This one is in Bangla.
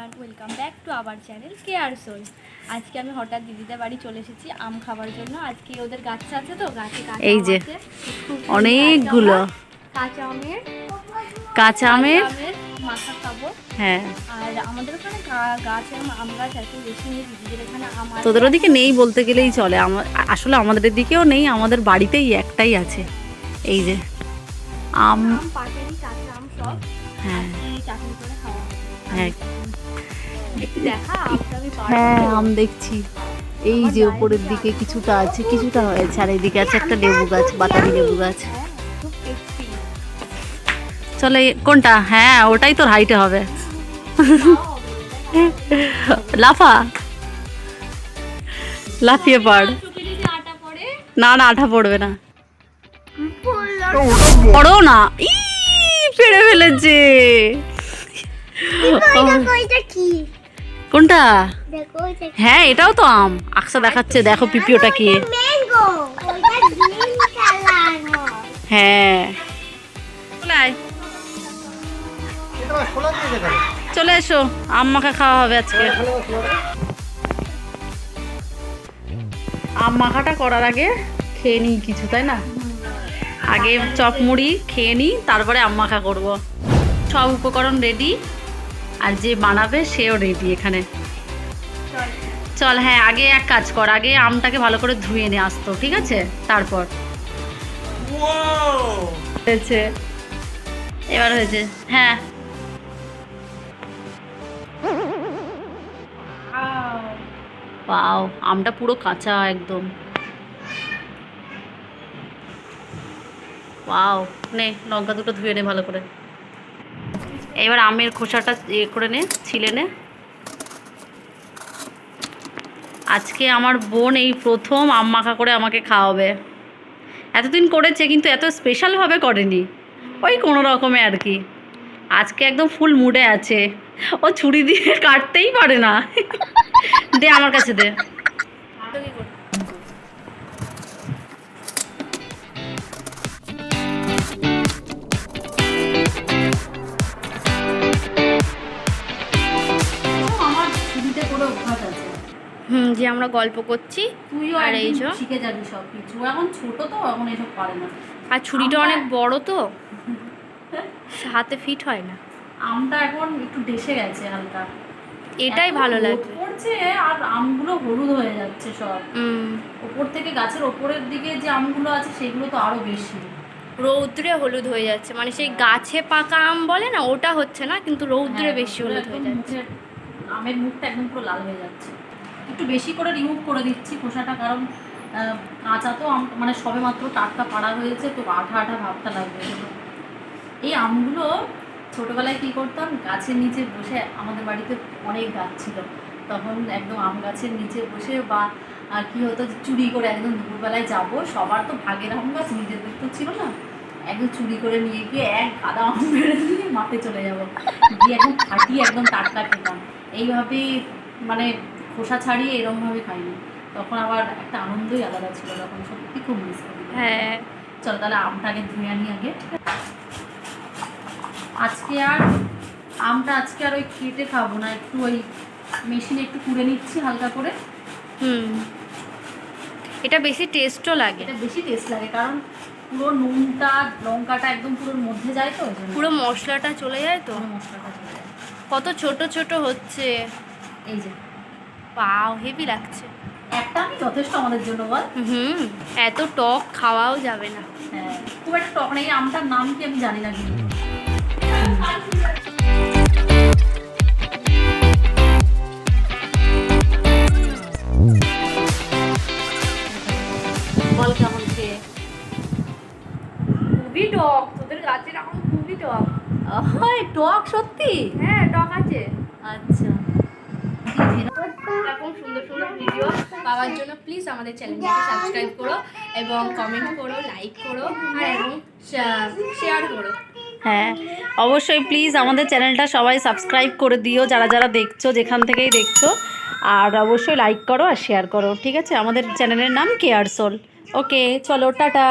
Everyone welcome back to our channel K R soul আজকে আমি হঠাৎ দিদিদের বাড়ি চলে এসেছি আম খাবার জন্য। আজকে ওদের গাছ আছে তো গাছে এই যে, অনেকগুলো। কাঁচা আমের কাঁচা আমের? মাথা খাব। হ্যাঁ। আর আমাদের ওখানে গাছে আম গাছ আছে বেশি নেই দিদিদের এখানে আম তোদের ওদিকে নেই বলতে গেলেই চলে। আসলে আমাদের দিকেও নেই আমাদের বাড়িতেই একটাই আছে। এই যে আম পাকেনি কাঁচা আম সব। হ্যাঁ। হ্যাঁ। আমি হ্যাঁ? আম দেখছি। এই যে উপরের দিকে কিছুটা আছে কিছুটা হয়েছে। আর এইদিকে আছে একটা লেবু গাছ বাতাবি লেবু গাছ। চলে কোনটা? হ্যাঁ ওটাই তোর হাইটে হবে। লাফা। লাফিয়ে পড়। আটা না না আঠা পড়বে না। পড়ো না। ই পেড়ে ফেলেছে। কোনটা? হ্যাঁ এটাও তো আম। আকসা দেখাচ্ছে দেখো পিপিওটা কি। ওটা কালার হ্যাঁ। চলে চলে এসো আম মাখা খাওয়া হবে আজকে। আম মাখাটা করার আগে খেয়ে নিই কিছু তাই না? আগে চপ মুড়ি খেয়ে নিই তারপরে আম মাখা করব। সব উপকরণ রেডি আর যে বানাবে সেও রেডি এখানে। চল হ্যাঁ আগে এক কাজ কর আগে আমটাকে ভালো করে ধুয়ে নিয়ে আসতো ঠিক আছে? তারপর। হয়েছে। এবার হয়েছে হ্যাঁ। পাও আমটা পুরো কাঁচা একদম। পাও নে, লঙ্কা দুটো ধুয়ে নে ভালো করে। এবার আমের খোসাটা ইয়ে করে নে, ছিলে নে। আজকে আমার বোন এই প্রথম আম মাখা করে আমাকে খাওয়াবে। এতদিন করেছে, কিন্তু এত স্পেশালভাবে করেনি। ওই কোনো রকমে আর কি। আজকে একদম ফুল মুডে আছে। ও ছুরি দিয়ে কাটতেই পারে না। দে আমার কাছে দে। হুম যে আমরা গল্প করছি। আর এই যে শিখে যাবি সব কিছু। এখন ছোট তো এখন এসব পারে না। আর ছুরিটা অনেক বড় তো। হাতে ফিট হয় না। আমটা এখন একটু ডেসে গেছে হালকা। এটাই ভালো লাগে পড়ছে আর আমগুলো হলুদ হয়ে যাচ্ছে সব। ওপর থেকে গাছের ওপরের দিকে যে আমগুলো আছে সেগুলো তো আরও বেশি। রৌদ্রে হলুদ হয়ে যাচ্ছে। মানে সেই গাছে পাকা আম বলে না ওটা হচ্ছে না কিন্তু রৌদ্রে হ্যাঁ, বেশি হলুদ হয়ে যাচ্ছে। আমের মুখটা একদম পুরো লাল হয়ে যাচ্ছে। একটু বেশি করে রিমুভ করে দিচ্ছি খোসাটা, কারণ কাঁচা তো মানে সবে মাত্র টাটকা পাড়া হয়েছে, তো আঠা আঠা ভাবটা লাগবে। এই আমগুলো ছোটোবেলায় কি করতাম? গাছের নিচে বসে আমাদের বাড়িতে অনেক গাছ ছিল। তখন একদম আম গাছের নিচে বসে বা, আর কি হতো চুরি করে একদম দুপুরবেলায় যাব, সবার তো ভাগের আম গাছ, নিজেদের তো ছিল না। একদম চুরি করে নিয়ে গিয়ে এক গাদা আম বেড়ে দিয়ে মাঠে চলে যাব। গিয়ে একদম ফাটিয়ে একদম টাটকা খেতাম। এইভাবে মানে খোসা ছাড়িয়ে এরকমভাবে খাইনি। তখন আবার একটা আনন্দই আলাদা ছিল তখন সত্যি খুব মিস করি। হ্যাঁ। চলো তাহলে আমটাকে ধুয়ে আনি আগে। আজকে আর আমটা আজকে আর ওই কেটে খাব না একটু ওই মেশিনে একটু কুড়ে নিচ্ছি হালকা করে। হুম। এটা বেশি টেস্টও লাগে। এটা বেশি টেস্ট লাগে কারণ পুরো নুনটা লঙ্কাটা একদম পুরোর মধ্যে যায় তো পুরো মশলাটা চলে যায় তো? পুরো মশলাটা চলে যায়। কত ছোট ছোট হচ্ছে। এই যে। পাও হেভি লাগছে। একটা আমি যথেষ্ট আমাদের জন্য বল। হুম এত টক খাওয়াও যাবে না। হ্যাঁ খুব একটা টক নেই আমটার নাম কি আমি জানি না কিন্তু। বল কেমন খেয়ে? খুবই টক তোদের গাছের এখন খুবই টক। হয় টক সত্যি? হ্যাঁ টক আছে। আচ্ছা। এরকম সুন্দর সুন্দর ভিডিও পাওয়ার জন্য প্লিজ আমাদের চ্যানেলটাকে সাবস্ক্রাইব করো এবং কমেন্ট করো লাইক করো এবং শেয়ার করো। হ্যাঁ অবশ্যই প্লিজ আমাদের চ্যানেলটা সবাই সাবস্ক্রাইব করে দিও, যারা যারা দেখছ, যেখান থেকেই দেখছ। আর অবশ্যই লাইক করো আর শেয়ার করো, ঠিক আছে? আমাদের চ্যানেলের নাম কেয়ার সোল ওকে চলো, টাটা।